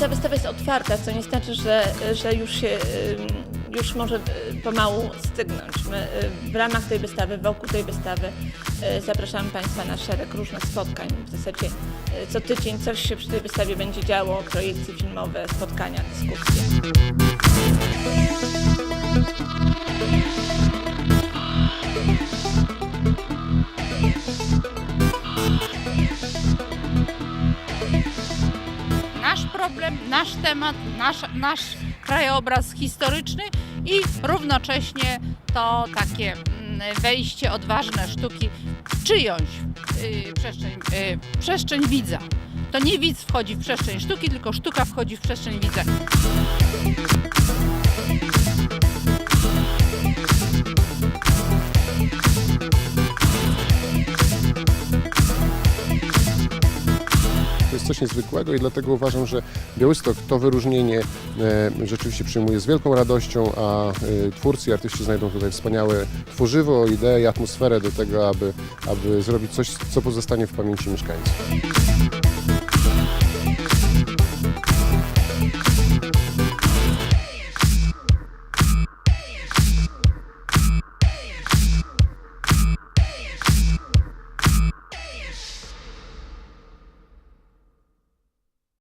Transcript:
ta wystawa jest otwarta, co nie znaczy, że, że już się już może y, pomału stygnąć. My y, w ramach tej wystawy, wokół tej wystawy y, zapraszamy Państwa na szereg różnych spotkań. W zasadzie co tydzień coś się przy tej wystawie będzie działo, projekcje filmowe, spotkania, dyskusje. nasz problem, nasz temat, nasz, nasz krajobraz historyczny i równocześnie to takie mm, wejście odważne sztuki czyjąś y, przestrzeń, y, przestrzeń widza. To nie widz wchodzi w przestrzeń sztuki, tylko sztuka wchodzi w przestrzeń widza. To jest coś niezwykłego i dlatego uważam, że Białystok to wyróżnienie e, rzeczywiście przyjmuje z wielką radością, a e, twórcy i artyści znajdą tutaj wspaniałe tworzywo, idee i atmosferę do tego, aby, aby zrobić coś, co pozostanie w pamięci mieszkańców.